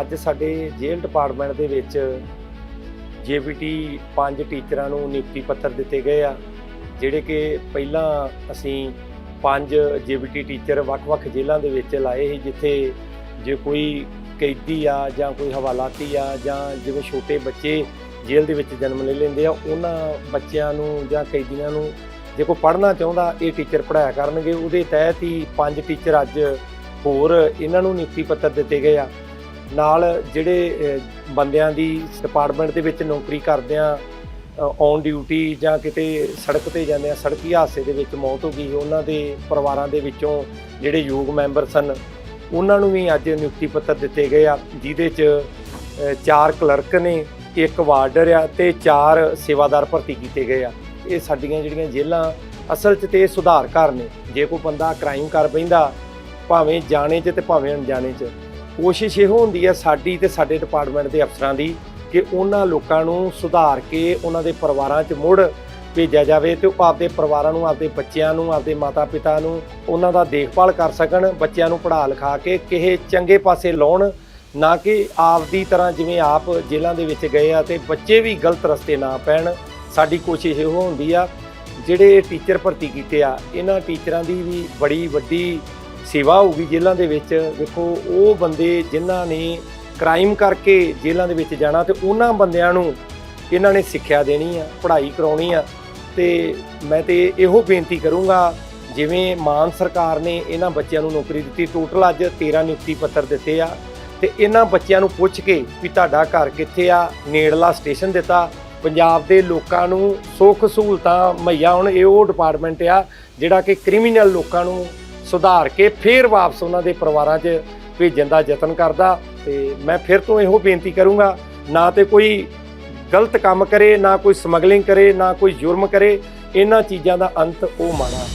ਅੱਜ ਸਾਡੇ ਜੇਲ੍ਹ ਡਿਪਾਰਟਮੈਂਟ ਦੇ ਵਿੱਚ ਜੀਬੀਟੀ ਪੰਜ ਟੀਚਰਾਂ ਨੂੰ ਨਿਯੁਕਤੀ ਪੱਤਰ ਦਿੱਤੇ ਗਏ ਆ, ਜਿਹੜੇ ਕਿ ਪਹਿਲਾਂ ਅਸੀਂ ਪੰਜ ਜੀਬੀਟੀ ਟੀਚਰ ਵੱਖ-ਵੱਖ ਜੇਲ੍ਹਾਂ ਦੇ ਵਿੱਚ ਲਾਏ ਸੀ, ਜਿੱਥੇ ਜੇ ਕੋਈ ਕੈਦੀ ਆ ਜਾਂ ਕੋਈ ਹਵਾਲਾਤੀ ਆ ਜਾਂ ਜਿਵੇਂ ਛੋਟੇ ਬੱਚੇ ਜੇਲ੍ਹ ਦੇ ਵਿੱਚ ਜਨਮ ਲੈ ਲੈਂਦੇ ਆ, ਉਹਨਾਂ ਬੱਚਿਆਂ ਨੂੰ ਜਾਂ ਕੈਦੀਆਂ ਨੂੰ ਜੇ ਕੋਈ ਪੜ੍ਹਨਾ ਚਾਹੁੰਦਾ, ਇਹ ਟੀਚਰ ਪੜ੍ਹਾਇਆ ਕਰਨਗੇ। ਉਹਦੇ ਤਹਿਤ ਹੀ ਪੰਜ ਟੀਚਰ ਅੱਜ ਹੋਰ ਇਹਨਾਂ ਨੂੰ ਨਿਯੁਕਤੀ ਪੱਤਰ ਦਿੱਤੇ ਗਏ ਆ। ਨਾਲ ਜਿਹੜੇ ਬੰਦਿਆਂ ਦੀ ਡਿਪਾਰਟਮੈਂਟ ਦੇ ਵਿੱਚ ਨੌਕਰੀ ਕਰਦਿਆਂ ਔਨ ਡਿਊਟੀ ਜਾਂ ਕਿਤੇ ਸੜਕ ਤੇ ਜਾਂਦੇ ਆ, ਸੜਕੀ ਹਾਦਸੇ ਦੇ ਵਿੱਚ ਮੌਤ ਹੋ ਗਈ, ਉਹਨਾਂ ਦੇ ਪਰਿਵਾਰਾਂ ਦੇ ਵਿੱਚੋਂ ਜਿਹੜੇ ਯੋਗ ਮੈਂਬਰ ਸਨ, ਉਹਨਾਂ ਨੂੰ ਵੀ ਅੱਜ ਨਿਯੁਕਤੀ ਪੱਤਰ ਦਿੱਤੇ ਗਏ ਆ, ਜਿਹਦੇ 'ਚ ਚਾਰ ਕਲਰਕ ਨੇ, ਇੱਕ ਵਾਰਡਰ ਆ ਤੇ ਚਾਰ ਸੇਵਾਦਾਰ ਭਰਤੀ ਕੀਤੇ ਗਏ ਆ। ਇਹ ਸਾਡੀਆਂ ਜਿਹੜੀਆਂ ਜੇਲ੍ਹਾਂ ਅਸਲ 'ਚ ਤੇ ਸੁਧਾਰ ਘਰ ਨੇ, ਜੇ ਕੋਈ ਬੰਦਾ ਕ੍ਰਾਈਮ ਕਰ ਬੈਂਦਾ, ਭਾਵੇਂ ਜਾਣੇ 'ਚ ਤੇ ਭਾਵੇਂ ਅਣਜਾਣੇ 'ਚ ਕੋਸ਼ਿਸ਼ ਇਹੋ ਹੁੰਦੀ ਹੈ ਸਾਡੀ ਤੇ ਸਾਡੇ ਡਿਪਾਰਟਮੈਂਟ ਦੇ ਅਫਸਰਾਂ ਦੀ ਕਿ ਉਹਨਾਂ ਲੋਕਾਂ ਨੂੰ ਸੁਧਾਰ ਕੇ ਉਹਨਾਂ ਦੇ ਪਰਿਵਾਰਾਂ 'ਚ ਮੁੜ ਭੇਜਿਆ ਜਾਵੇ ਤੇ ਉਹ ਆਪਦੇ ਪਰਿਵਾਰਾਂ ਨੂੰ, ਆਪਦੇ ਬੱਚਿਆਂ ਨੂੰ, ਆਪਦੇ ਮਾਤਾ-ਪਿਤਾ ਨੂੰ ਉਹਨਾਂ ਦਾ ਦੇਖਭਾਲ ਕਰ ਸਕਣ, ਬੱਚਿਆਂ ਨੂੰ ਪੜ੍ਹਾ ਲਿਖਾ ਕੇ ਕਿਸੇ ਚੰਗੇ ਪਾਸੇ ਲਾਉਣ, ਨਾ ਕਿ ਆਪਦੀ ਤਰ੍ਹਾਂ ਜਿਵੇਂ ਆਪ ਜੇਲ੍ਹਾਂ ਦੇ ਵਿੱਚ ਗਏ ਆ ਤੇ ਬੱਚੇ ਵੀ ਗਲਤ ਰਸਤੇ ਨਾ ਪੈਣ। ਸਾਡੀ ਕੋਸ਼ਿਸ਼ ਇਹੋ ਹੁੰਦੀ ਆ, ਜਿਹੜੇ ਟੀਚਰ ਭਰਤੀ ਕੀਤੇ ਆ, ਇਹਨਾਂ ਟੀਚਰਾਂ ਦੀ ਵੀ ਬੜੀ ਵੱਡੀ ਸੇਵਾ ਹੋਊਗੀ ਜੇਲ੍ਹਾਂ ਦੇ ਵਿੱਚ। ਵੇਖੋ ਉਹ ਬੰਦੇ ਜਿਨ੍ਹਾਂ ਨੇ ਕ੍ਰਾਈਮ ਕਰਕੇ ਜੇਲ੍ਹਾਂ ਦੇ ਵਿੱਚ ਜਾਣਾ ਤੇ ਉਹਨਾਂ ਬੰਦਿਆਂ ਨੂੰ ਇਹਨਾਂ ਨੇ ਸਿੱਖਿਆ ਦੇਣੀ ਆ, ਪੜ੍ਹਾਈ ਕਰਾਉਣੀ ਆ। ਤੇ ਮੈਂ ਤੇ ਇਹੋ ਬੇਨਤੀ ਕਰੂੰਗਾ, ਜਿਵੇਂ ਮਾਨ ਸਰਕਾਰ ਨੇ ਇਹਨਾਂ ਬੱਚਿਆਂ ਨੂੰ ਨੌਕਰੀ ਦਿੱਤੀ ਟੋਟਲ ਅੱਜ 13 ਨਿਯੁਕਤੀ ਪੱਤਰ ਦਿੱਤੇ ਆ। ਤੇ ਇਹਨਾਂ ਬੱਚਿਆਂ ਨੂੰ ਪੁੱਛ ਕੇ ਵੀ ਤੁਹਾਡਾ ਘਰ ਕਿੱਥੇ ਆ? ਨੇੜਲਾ ਸਟੇਸ਼ਨ ਦਿੱਤਾ। ਪੰਜਾਬ ਦੇ ਲੋਕਾਂ ਨੂੰ ਸੁੱਖ ਸਹੂਲਤਾਂ ਮੁਹੱਈਆ ਹੁਣ, ਇਹ ਉਹ ਡਿਪਾਰਟਮੈਂਟ ਆ ਜਿਹੜਾ ਕਿ ਕ੍ਰਿਮੀਨਲ ਲੋਕਾਂ ਨੂੰ ਸੁਧਾਰ ਕੇ ਫੇਰ ਵਾਪਸ ਉਹਨਾਂ ਦੇ ਪਰਿਵਾਰਾਂ 'ਚ ਭੇਜਣ ਦਾ ਯਤਨ ਕਰਦਾ ਤੇ ਮੈਂ ਫਿਰ ਤੋਂ ਇਹੋ ਬੇਨਤੀ ਕਰੂੰਗਾ, ਨਾ ਤੇ ਕੋਈ ਗਲਤ ਕੰਮ ਕਰੇ, ਨਾ ਕੋਈ ਸਮਗਲਿੰਗ ਕਰੇ, ਨਾ ਕੋਈ ਜੁਰਮ ਕਰੇ, ਇਹਨਾਂ ਚੀਜ਼ਾਂ ਦਾ ਅੰਤ ਉਹ ਮਾੜਾ